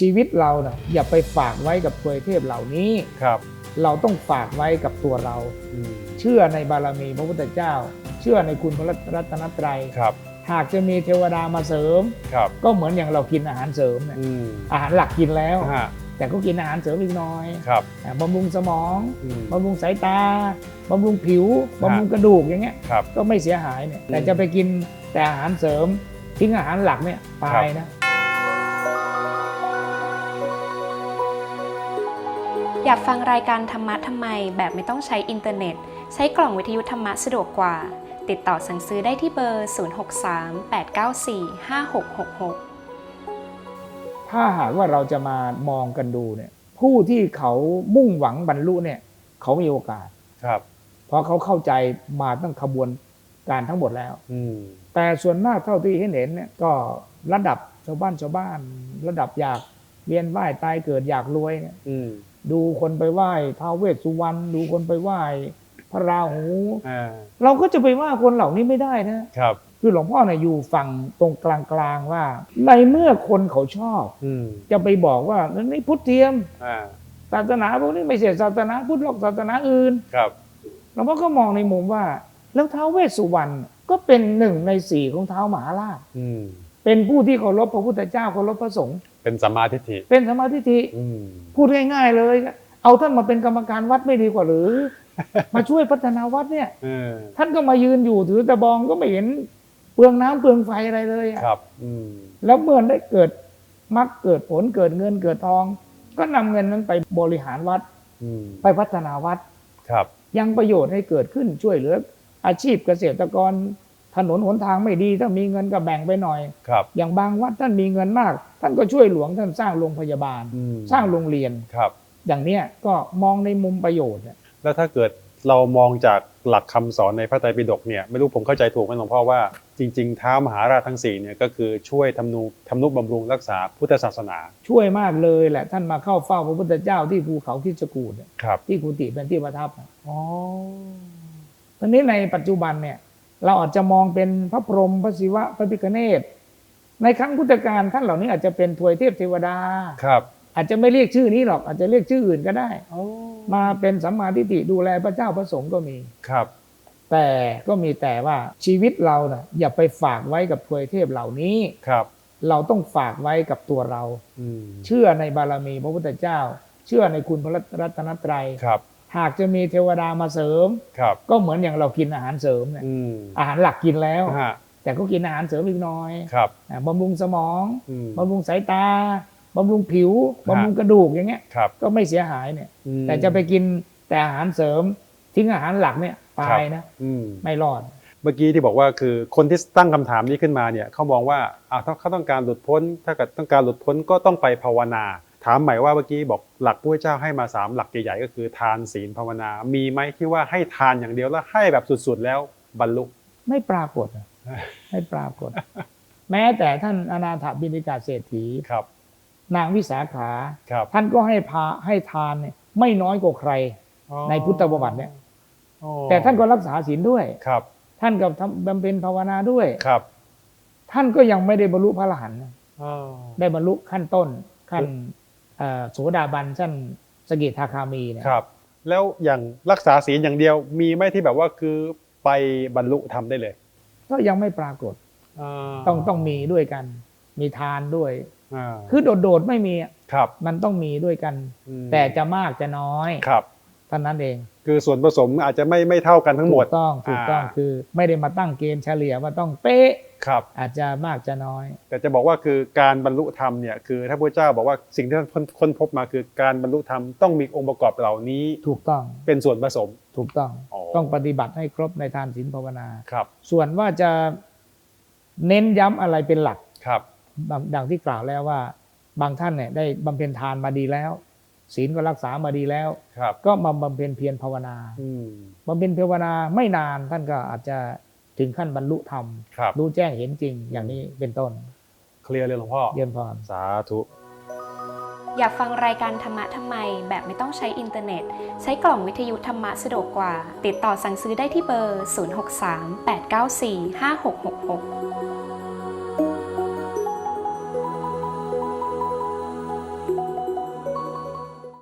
ชีวิตเราเนะ่ะอย่าไปฝากไว้กับถวยเทพเหล่านี้ครับ เราต้องฝากไว้กับตัวเราอืมเชื่อในบารมีพระพุทธเจ้า เชื่อในคุณพระรัตนตรัยครับ หากจะมีเทวดามาเสริมครับก็เหมือนอย่างเรากินอาหารเสริมเนี่ยอืมอาหารหลักกินแล้วฮะแต่ก็กินอาหารเสริมอีกหน้อยครับอ่าบำรุงสมองอืมบำรุงสายตาบำรุงผิวบำรุงกระดูกอย่างเงี้ยครับก็ไม่เสียหายเนี่ยแต่อืมจะไปกินแต่อาหารเสริมทิ้งอาหารหลักเนี่ยตายนะ อยากฟังรายการธรรมะทำไม แบบไม่ต้องใช้อินเทอร์เน็ต ใช้กล่องวิทยุธรรมะสะดวกกว่า ติดต่อสั่งซื้อได้ที่เบอร์ 0638945666 ถ้าหากว่าเราจะมามองกันดูเนี่ย ผู้ที่เขามุ่งหวังบรรลุเนี่ย เขามีโอกาสครับ เพราะเขาเข้าใจมาตั้งขบวนการทั้งหมดแล้วอืมแต่ส่วนมากเท่าที่เห็นเห็นเนี่ยก็ระดับชาวบ้านชาวบ้าน ระดับอยากเวียนว่ายตายเกิดอยากรวยเนี่ยอืม ดูคนไปไหว้ท้าวเวสสุวรรณดูคนไปไหว้พระราหูอ่าเราก็จะไปว่าคนเหล่านี้ไม่ได้นะครับ คือหลวงพ่อเนี่ยอยู่ฝั่งตรงกลางๆว่า ในเมื่อคนเขาชอบอืมจะไปบอกว่านี่พุทธเทียมอ่าศาสนาพวกนี้ไม่ใช่ศาสนาพุทธหรอกศาสนาอื่นครับหลวงพ่อก็มองในมุมว่า แล้วท้าวเวสสุวรรณก็เป็นหนึ่งในสี่ของเท้ามหาราชอืมเป็นผู้ที่เคารพพระพุทธเจ้าเคารพพระสงฆ์ เป็นสัมมาทิฏฐิเป็นสมาธิิอืมพูดง่ายๆเลย เอาท่านมาเป็นกรรมการวัดไม่ดีกว่าหรือ มาช่วยพัฒนาวัดเนี่ย เออท่านก็มายืนอยู่ถือตะบองก็ไม่เห็นเปลืองน้ำเปลืองไฟอะไรเลยอะครับอืมแล้วเมื่อได้เกิดมรรคเกิดผลเกิดเงินเกิดทอง ก็นำเงินนั้นไปบริหารวัดอืมไปพัฒนาวัด ครับยังประโยชน์ให้เกิดขึ้นช่วยเหลืออาชีพเกษตรกร ถนนหนทางไม่ดีถ้ามีเงินก็แบ่งไปหน่อย ครับ อย่างบางวัดท่านมีเงินมาก ท่านก็ช่วยหลวงท่านสร้างโรงพยาบาล อืม สร้างโรงเรียน ครับ อย่างเนี้ยก็มองในมุมประโยชน์เนี่ยแล้วถ้าเกิดเรามองจากหลักคำสอนในพระไตรปิฎกเนี่ยไม่รู้ผมเข้าใจถูกไหมหลวงพ่อว่าจริงๆท้าวมหาราชทั้งสี่เนี่ยก็คือช่วยทำนูทำนุบำรุงรักษาพุทธศาสนาช่วยมากเลยแหละ ท่านมาเข้าเฝ้าพระพุทธเจ้าที่ภูเขาคิชกูดเนี่ยครับ ที่กุฏิเป็นที่ประทับอะ อ๋อ ตอนนี้ในปัจจุบันเนี่ย เราอาจจะมองเป็นพระพรหมพระศิวะพระพิฆเนศในครั้งพุทธกาลท่านเหล่านี้อาจจะเป็นถวยเทพเทวดาครับ อาจจะไม่เรียกชื่อนี้หรอก อาจจะเรียกชื่ออื่นก็ได้อ๋อมาเป็นสัมมาทิฏฐิดูแลพระเจ้าพระสงฆ์ก็มีครับ แต่ก็มีแต่ว่าชีวิตเรานะ่ะอย่าไปฝากไว้กับถวยเทพเหล่านี้ครับ เราต้องฝากไว้กับตัวเราอืมเชื่อในบารมีพระพุทธเจ้า เชื่อในคุณพระรัตนตรัยครับ หากจะมีเทวดามาเสริม ครับ ก็เหมือนอย่างเรากินอาหารเสริมเนี่ยอืมอาหารหลักกินแล้ว ฮะแต่ก็กินอาหารเสริมอีกหน้อยครับอ่าบำรุงสมองอืม บำรุงสายตาบำรุงผิวบำรุงกระดูกอย่างเงี้ยครับก็ไม่เสียหายเนี่ย อืม แต่จะไปกินแต่อาหารเสริม ทิ้งอาหารหลักเนี่ยตายนะอืมไม่รอด เมื่อกี้ที่บอกว่าคือคนที่ตั้งคำถามนี้ขึ้นมาเนี่ยเขามองว่าอ่าถ้าเขาต้องการหลุดพ้น ถ้าเกิดต้องการหลุดพ้นก็ต้องไปภาวนา ถามใหม่ว่าเมื่อกี้บอกหลักพระเจ้าให้มาสามหลักใหญ่ๆก็คือทานศีลภาวนา มีไหมที่ว่าให้ทานอย่างเดียวแล้วให้แบบสุดๆแล้วบรรลุไม่ปรากฏอะไม่ปรากฏ แม้แต่ท่านอนาถบิณิกาเศรษฐีครับ นางวิสาขาครับท่านก็ให้พาให้ทานเนี่ยไม่น้อยกว่าใครอ๋อในพุทธประวัติเนี่ยอ๋อแต่ท่านก็รักษาศีลด้วยครับ ท่านก็ทำบำเพ็ญภาวนาด้วยครับ ท่านก็ยังไม่ได้บรรลุพระอรหันต์นะอ๋อได้บรรลุขั้นต้นขั้นเอ่อ โสดาบันชั้นสกิทาคามีเนี่ยครับ แล้วอย่างรักษาศีลอย่างเดียวมีไหมที่แบบว่าคือไปบรรลุทำได้เลย ก็ยังไม่ปรากฏาต้องต้องมีด้วยกัน มีทานด้วยอ่าคือโดดๆไม่มีอะครับมันต้องมีด้วยกันอืมแต่จะมากจะน้อยครับเท่านั้นเอง คือส่วนผสมอาจจะไม่ไม่เท่ากันทั้งหมดถูกต้องถูกต้องอ่าคือ ไม่ได้มาตั้งเกณฑ์เฉลี่ยว่าต้องเป๊ะ ครับ อาจจะมากจะน้อย แต่จะบอกว่าคือการบรรลุธรรมเนี่ยคือถ้าพระเจ้าบอกว่าสิ่งที่ท่านค้นพบมาคือการบรรลุธรรมต้องมีองค์ประกอบเหล่านี้ถูกต้องเป็นส่วนผสม ถูกต้องอ๋อต้องปฏิบัติให้ครบในทานศีลภาวนาครับ ส่วนว่าจะเน้นย้ำอะไรเป็นหลักครับดังดังที่กล่าวแล้วว่า บางท่านเนี่ยได้บำเพ็ญทานมาดีแล้ว ศีลก็รักษามาดีแล้วครับก็มาบำเพ็ญเพียรภาวนาอืมบำเพ็ญภาวนาไม่นานท่านก็อาจจะ ถึงขั้นบรรลุธรรมครับรู้แจ้งเห็นจริงอย่างนี้เป็นต้น เคลียร์เลยหลวงพ่อเยี่ยมพรสาธุ อยากฟังรายการธรรมะทำไม แบบไม่ต้องใช้อินเทอร์เน็ต ใช้กล่องวิทยุธรรมะสะดวกกว่า ติดต่อสั่งซื้อได้ที่เบอร์ 0638945666